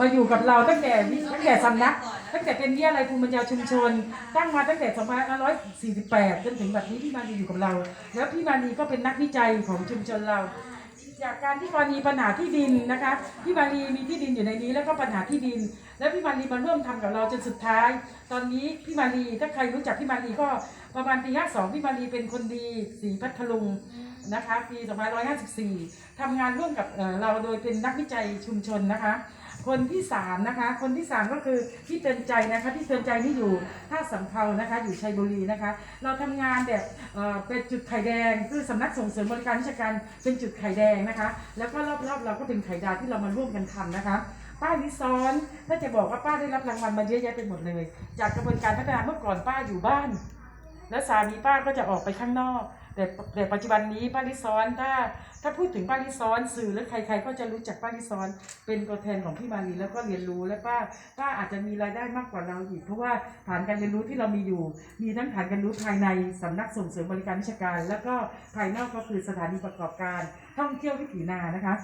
มาอยู่กับเราตั้งแต่ตั้งแต่สำนัก ตั้งแต่เป็นวิทยาลัยภูมิปัญญาชุมชน ตั้งมาตั้งแต่2548 จนถึงแบบนี้พี่มานีอยู่กับเรา แล้วพี่มานีก็เป็นนักวิจัยของชุมชนเรา จากการที่กรณีปัญหาที่ดินนะคะพี่มารีมีที่ดินอยู่ในนี้แล้วก็ปัญหาที่ดิน แล้วพี่มารีมาร่วมทำกับเราจนสุดท้าย ตอนนี้พี่มารีถ้าใครรู้จักพี่มารีก็ประมาณปี52พี่มารีเป็นคนดีสีพัทลุงนะคะปี2554ทำงานร่วมกับเราโดยเป็นนักวิจัยชุมชนนะคะ คนที่สามนะคะ คนที่สามก็คือพี่เตือนใจนะคะพี่เตือนใจนี่อยู่ท่าสำเภานะคะ อยู่ชัยบุรีนะคะ เราทำงานแบบเอ่อเป็นจุดไข่แดง คือสำนักส่งเสริมบริการวิชการเป็นจุดไข่แดงนะคะ แล้วก็รอบๆเราก็เป็นไข่ดาวที่เรามาร่วมกันทำนะคะป้าลิซ้อนถ้าจะบอกว่าป้าได้รับรางวัลมาเยอะแยะไปหมดเลย จากกระบวนการพัฒนาเมื่อก่อนป้าอยู่บ้าน แล้วสามีป้าก็จะออกไปข้างนอก แต่แต่ปัจจุบันนี้ป้าลิซ้อนถ้าถ้าพูดถึงป้าลิซ้อนสื่อแล้วใคร ๆ ก็จะรู้จักป้าลิซ้อน เป็นตัวแทนของพี่มารีแล้วก็เรียนรู้และป้าป้าอาจจะมีรายได้มากกว่าเราอีก เพราะว่าฐานการเรียนรู้ที่เรามีอยู่ มีทั้งฐานการรู้ภายในสำนักส่งเสริมบริการวิชาการ แล้วก็ภายนอกก็คือสถานีประกอบการ ท่องเที่ยววิถีนานะคะ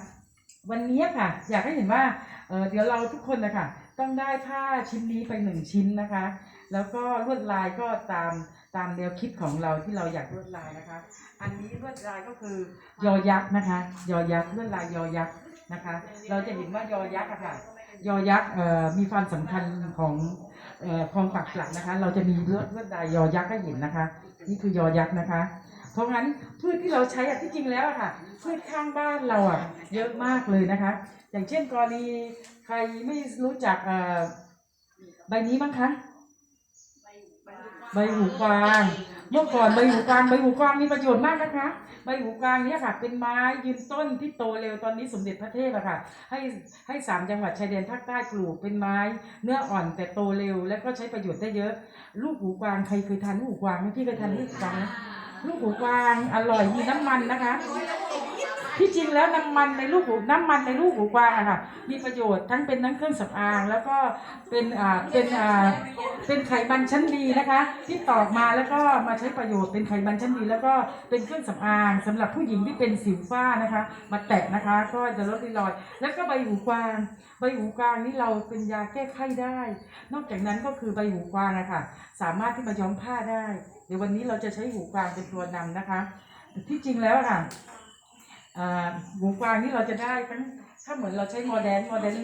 วันนี้ค่ะ อยากให้เห็นว่าเเดี๋ยวเราทุกคนนะคะต้องได้ผ้าชิ้นนี้ไปหนึ่งชิ้นนะคะ แล้วก็ลวดลายก็ตามตามแนวคิดของเราที่เราอยากลวดลายนะคะ อันนี้ลวดลายก็คือยอยักษ์นะคะ ยอยักษ์ลวดลายยอยักษ์นะคะ เราจะเห็นว่ายอยักษ์อะค่ะ ยอยักษ์มีความสำคัญของคลองปักหลักนะคะ เราจะมีลวดลวดลายยอยักษ์ให้เห็นนะคะ นี่คือยอยักษ์นะคะเพราะงั้นพืชที่เราใช้อะที่จริงแล้วอะค่ะพืชข้างบ้านเราอะเยอะมากเลยนะคะ อย่างเช่นกรณีใครไม่รู้จักใบนี้มั้งคะ ใบหูกวางเมื่อก่อนใบหูกวางใบหูกวางมีประโยชน์มากนะคะ ใบหูกวางเนี่ยค่ะเป็นไม้ยืนต้นที่โตเร็วตอนนี้สมเด็จพระเทพอะค่ะ ให้ให้สามจังหวัดชายแดนภาคใต้ปลูกเป็นไม้ เนื้ออ่อนแต่โตเร็ว แล้วก็ใช้ประโยชน์ได้เยอะ ลูกหูกวางใครเคยทานลูกหูกวางไหมพี่เคยทานลูกหูกวางไหมลูกหูกวางอร่อยมีน้ำมันนะคะ ที่จริงแล้วน้ำมันในลูกหูน้ำมันในลูกหูกวางอะค่ะ มีประโยชน์ทั้งเป็นทั้งเครื่องสำอาง แล้วก็เป็นอ่าเป็นอ่าเป็นไขมันชั้นดีนะคะ ที่ตอกมาแล้วก็มาใช้ประโยชน์เป็นไขมันชั้นดี แล้วก็เป็นเครื่องสำอางสำหรับผู้หญิงที่เป็นสิวฝ้านะคะ มาแตะนะคะ ก็จะลดริ้วรอย แล้วก็ใบหูกวาง ใบหูกวางนี่เราเป็นยาแก้ไข้ได้ นอกจากนั้นก็คือใบหูกวางอะค่ะ สามารถที่มาย้อมผ้าได้ เดี๋ยววันนี้เราจะใช้หูกวางเป็นตัวนำนะคะ ที่จริงแล้วอะค่ะ อ่าหูกวางนี่เราจะได้ทั้งถ้าเหมือนเราใช้โมเดลโมเดล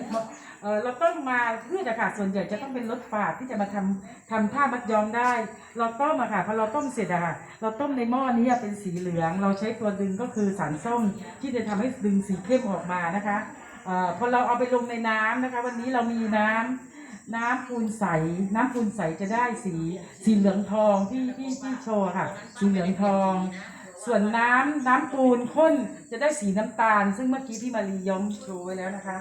เออเราต้องมาพืชอะค่ะส่วนใหญ่จะต้องเป็นรถฝาดที่จะมาทำทำผ้ามัดย้อมได้ เราต้มอะค่ะพอเราต้มเสร็จอะค่ะเราต้มในหม้อนี้เป็นสีเหลือง เราใช้ตัวดึงก็คือสารส้มที่จะทำให้ดึงสีเข้มออกมานะคะอ่อพอเราเอาไปลงในน้ำนะคะ วันนี้เรามีน้ำน้ำปูนใส น้ำปูนใสจะได้สีสีเหลืองทองที่ที่ที่โชว์ค่ะ สีเหลืองทอง ส่วนน้ำน้ำปูนข้นจะได้สีน้ำตาล ซึ่งเมื่อกี้พี่มารีย้อมโชว์ไว้แล้วนะคะ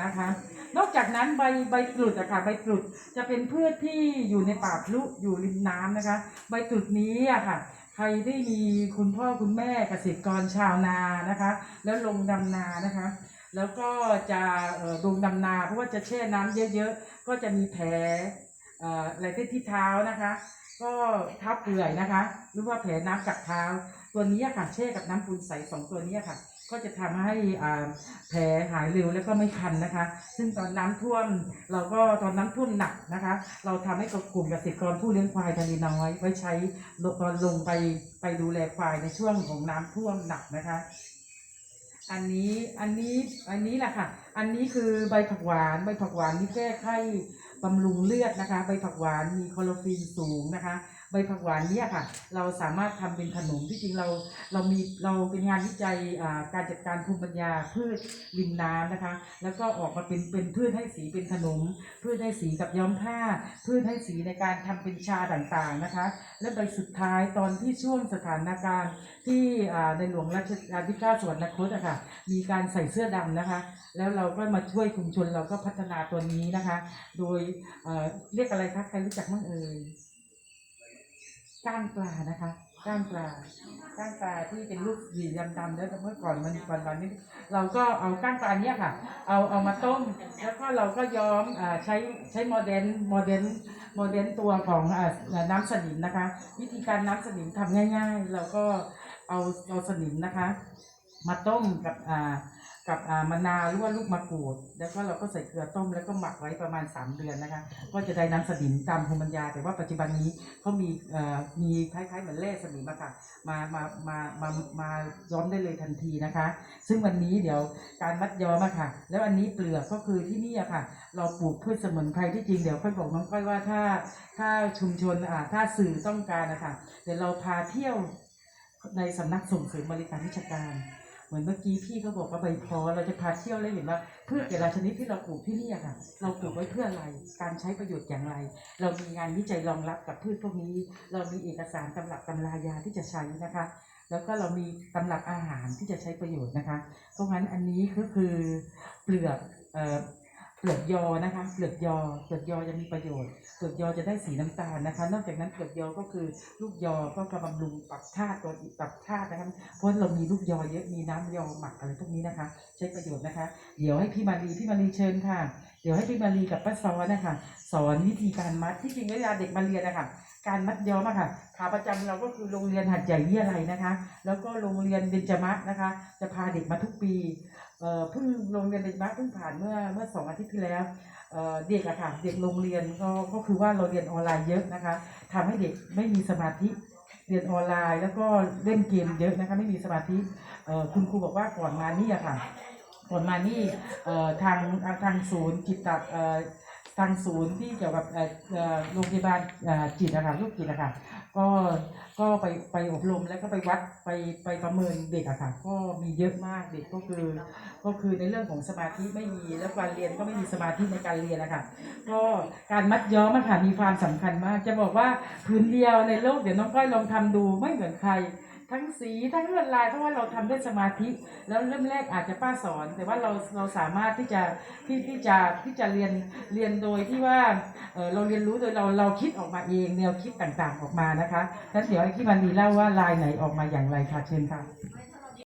นะคะ นอกจากนั้นใบใบกรุดอะค่ะใบกรุดจะเป็นพืชที่อยู่ในป่าพลุอยู่ริมน้ำนะคะ ใบกรุดนี้อะค่ะ ใครได้มีคุณพ่อคุณแม่เกษตรกรชาวนานะคะ แล้วลงดำนานะคะ แล้วก็จะเอ่อลงดำนาเพราะว่าจะแช่น้ำเยอะๆ ก็จะมีแผลเอ่ออะไรที่เท้านะคะ ก็เท้าเปื่อยนะคะ หรือว่าแผลน้ำกัดเท้า ตัวนี้ค่ะแช่กับน้ำปูนใสสองตัวนี้ค่ะ ก็จะทำให้อ่าแผลหายเร็วแล้วก็ไม่คันนะคะ ซึ่งตอนน้ำท่วมเราก็ตอนน้ำท่วมหนักนะคะ เราทำให้กับกลุ่มเกษตรกรผู้เลี้ยงควายทะเลน้อย ไว้ใช้ตอนลงไปไปดูแลควายในช่วงของน้ำท่วมหนักนะคะอันนี้ อันนี้ อันนี้แหละค่ะ อันนี้คือใบผักหวาน ใบผักหวานนี่แก้ไข้ บำรุงเลือดนะคะ ใบผักหวานมีคลอโรฟิลสูงนะคะ ใบผักหวานเนี่ยค่ะ เราสามารถทำเป็นขนมที่จริงเราเรามีเราเป็นงานวิจัยการจัดการภูมิปัญญาพืชริมน้ำนะคะ แล้วก็ออกมาเป็นเป็นพืชให้สีเป็นขนม พืชให้สีกับย้อมผ้า พืชให้สีในการทำเป็นชาต่างๆนะคะ และใบสุดท้ายตอนที่ช่วงสถานการณ์ที่ในหลวงรัชกาลที่เก้าสวรรคตอะค่ะมีการใส่เสื้อดำนะคะ แล้วเราก็มาช่วยชุมชนเราก็พัฒนาตัวนี้นะคะ โดยเรียกอะไรคะใครรู้จักมั้งเอ่ย ก้างปลานะคะ ก้างปลา ก้างปลาที่เป็นลูกหยีดำๆแล้วเมื่อก่อนมันก่อนวันนี้ เราก็เอาก้างปลาเนี้ยค่ะ เอาเอามาต้ม แล้วก็เราก็ย้อมใช้ใช้โมเดลโมเดลโมเดลตัวของน้ำสนิมนะคะ วิธีการน้ำสนิมทำง่าย ๆ เราก็เอาเอาสนิมนะคะ มาต้มกับอ่า กับมะนาวหรือว่าลูกมะกรูด แล้วก็เราก็ใส่เกลือต้มแล้วก็หมักไว้ประมาณ 3 เดือนนะคะ ก็จะได้น้ำสนิมตามภูมิปัญญา แต่ว่าปัจจุบันนี้เขามีเอ่อมีคล้ายๆเหมือนแร่สนิมอะค่ะมามามามามาย้อมได้เลยทันทีนะคะ ซึ่งวันนี้เดี๋ยวการมัดย้อมอะค่ะ แล้วอันนี้เปลือกก็คือที่นี่อะค่ะ เราปลูกพืชสมุนไพรที่จริงเดี๋ยวค่อยบอกน้องก้อยว่าถ้าถ้าชุมชนอ่าถ้าสื่อต้องการนะคะเดี๋ยวเราพาเที่ยวในสำนักส่งเสริมบริการวิชาการ เหมือนเมื่อกี้พี่เขาบอกว่าใบพอเราจะพาเที่ยวแล้วเห็นว่าพืชแต่ละชนิดที่เราปลูกที่นี่อะค่ะ เราปลูกไว้เพื่ออะไร การใช้ประโยชน์อย่างไร เรามีงานวิจัยรองรับกับพืชพวกนี้ เรามีเอกสารตำรับตำรายาที่จะใช้นะคะ แล้วก็เรามีตำรับอาหารที่จะใช้ประโยชน์นะคะ เพราะงั้นอันนี้ก็คือเปลือกเอ่อ เปลือกยอนะคะเปลือกยอเปลือกยอจะมีประโยชน์เปลือกยอจะได้สีน้ำตาลนะคะ นอกจากนั้นเปลือกยอก็คือลูกยอก็กระบำรุงปรับธาตุตัวปรับธาตุนะคะเพราะเรามีลูกยอเยอะมีน้ำยอหมักอะไรพวกนี้นะคะ ใช้ประโยชน์นะคะ เดี๋ยวให้พี่มารีพี่มารีเชิญค่ะ เดี๋ยวให้พี่มารีกับป้าซอนะคะ สอนวิธีการมัดที่จริงเวลาเด็กมาเรียนนะคะการมัดย้อมอะค่ะขาประจำเราก็คือโรงเรียนหัดใหญ่วิทยาลัยนะคะ แล้วก็โรงเรียนเบญจมะนะคะ จะพาเด็กมาทุกปี เออเพิ่งโรงเรียนเบญจมะเพิ่งผ่านเมื่อเมื่อสองอาทิตย์ที่แล้วเอ่อเด็กอะค่ะเด็กโรงเรียนก็ก็คือว่าเราเรียนออนไลน์เยอะนะคะทำให้เด็กไม่มีสมาธิเรียนออนไลน์ แล้วก็เล่นเกมเยอะนะคะไม่มีสมาธิเออคุณครูบอกว่าก่อนมานี่อะค่ะก่อนมานี่เออทางทางศูนย์จิตตะเออ ทางศูนย์ที่เกี่ยวกับเอ่อโรงพยาบาลจิตนะคะลูกจิตนะคะก็ก็ไปไปอบรมแล้วก็ไปวัดไปไปประเมินเด็กอะค่ะก็มีเยอะมากเด็กก็คือ ก็คือในเรื่องของสมาธิไม่มีแล้วการเรียนก็ไม่มีสมาธิในการเรียนนะคะก็การมัดย้อมอะค่ะมีความสำคัญมาก จะบอกว่าพื้นเดียวในโลกเดี๋ยวน้องก้อยลองทำดูไม่เหมือนใคร ทั้งสีทั้งลวดลายเพราะว่าเราทำด้วยสมาธิ แล้วเริ่มแรกอาจจะป้าสอน แต่ว่าเราเราสามารถที่จะที่ที่จะที่จะเรียนเรียนโดยที่ว่าเออเราเรียนรู้โดยเราเราคิดออกมาเองแนวคิดต่างๆออกมานะคะนั้นเดี๋ยวไอ้ที่มันดีเล่าว่าลายไหนออกมาอย่างไรค่ะเชิญค่ะ